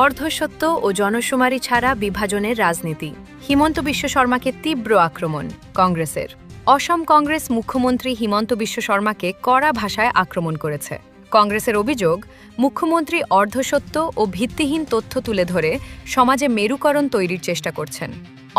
অর্ধসত্য ও জনশুমারি ছাড়া বিভাজনের রাজনীতি। হিমন্ত বিশ্ব শর্মাকে তীব্র আক্রমণ, কংগ্রেসের। অসম কংগ্রেস মুখ্যমন্ত্রী হিমন্ত বিশ্ব শর্মাকে কড়া ভাষায় আক্রমণ করেছে। কংগ্রেসের অভিযোগ, মুখ্যমন্ত্রী অর্ধসত্য ও ভিত্তিহীন তথ্য তুলে ধরে সমাজে মেরুকরণ তৈরির চেষ্টা করছেন।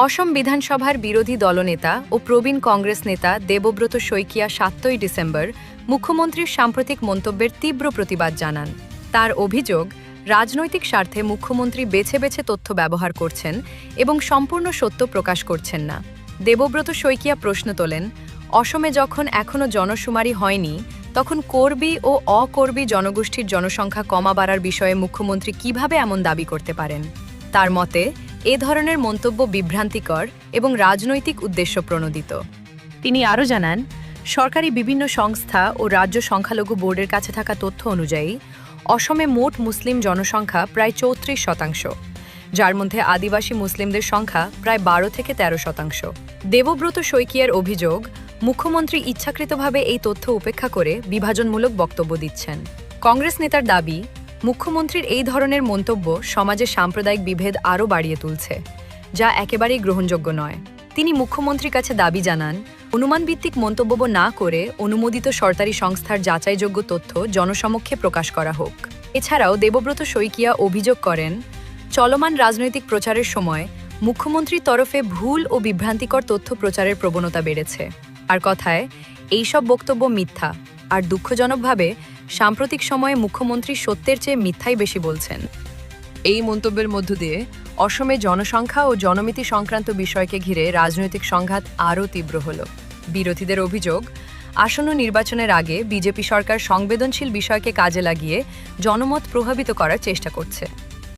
অসম বিধানসভার বিরোধী দলনেতা ও প্রবীণ কংগ্রেস নেতা দেবব্রত শইকিয়া সাতই ডিসেম্বর মুখ্যমন্ত্রীর সাম্প্রতিক মন্তব্যের তীব্র প্রতিবাদ জানান। তার অভিযোগ রাজনৈতিক স্বার্থে মুখ্যমন্ত্রী বেছে বেছে তথ্য ব্যবহার করছেন এবং সম্পূর্ণ সত্য প্রকাশ করছেন না। দেবব্রত শইকিয়া প্রশ্ন তোলেন, অসমে যখন এখনও জনশুমারি হয়নি, তখন কর্বী ও অকর্বী জনগোষ্ঠীর জনসংখ্যা কমা বাড়ার বিষয়ে মুখ্যমন্ত্রী কীভাবে এমন দাবি করতে পারেন? তার মতে, এ ধরনের মন্তব্য বিভ্রান্তিকর এবং রাজনৈতিক উদ্দেশ্য প্রণোদিত। তিনি আরও জানান, সরকারি বিভিন্ন সংস্থা ও রাজ্য সংখ্যালঘু বোর্ডের কাছে থাকা তথ্য অনুযায়ী অসমে মোট মুসলিম জনসংখ্যা প্রায় চৌত্রিশ শতাংশ। যার মধ্যে আদিবাসী মুসলিমদের সংখ্যা প্রায় বারো থেকে ১৩ শতাংশ। দেবব্রত শইকিয়ার অভিযোগ, মুখ্যমন্ত্রী ইচ্ছাকৃতভাবে এই তথ্য উপেক্ষা করে বিভাজনমূলক বক্তব্য দিচ্ছেন। কংগ্রেস নেতার দাবি, মুখ্যমন্ত্রীর এই ধরনের মন্তব্য সমাজে সাম্প্রদায়িক বিভেদ আরও বাড়িয়ে তুলছে, যা একেবারেই গ্রহণযোগ্য নয়। তিনি মুখ্যমন্ত্রীর কাছে দাবি জানান অনুমানভিত্তিক মন্তব্য না করে অনুমোদিত সরকারি সংস্থার যাচাইযোগ্য তথ্য জনসমক্ষে প্রকাশ করা হোক। এছাড়াও দেবব্রত শইকিয়া অভিযোগ করেন, চলমান রাজনৈতিক প্রচারের সময় মুখ্যমন্ত্রীর তরফে ভুল ও বিভ্রান্তিকর তথ্য প্রচারের প্রবণতা বেড়েছে। আর কথায়, এইসব বক্তব্য মিথ্যা। আর দুঃখজনকভাবে সাম্প্রতিক সময়ে মুখ্যমন্ত্রী সত্যের চেয়ে মিথ্যাই বেশি বলছেন। এই মন্তব্যের মধ্য দিয়ে অসমে জনসংখ্যা ও জনমিতি সংক্রান্ত বিষয়কে ঘিরে রাজনৈতিক সংঘাত আরও তীব্র হল। বিরোধীদের অভিযোগ, আসন্ন নির্বাচনের আগে বিজেপি সরকার সংবেদনশীল বিষয়কে কাজে লাগিয়ে জনমত প্রভাবিত করার চেষ্টা করছে।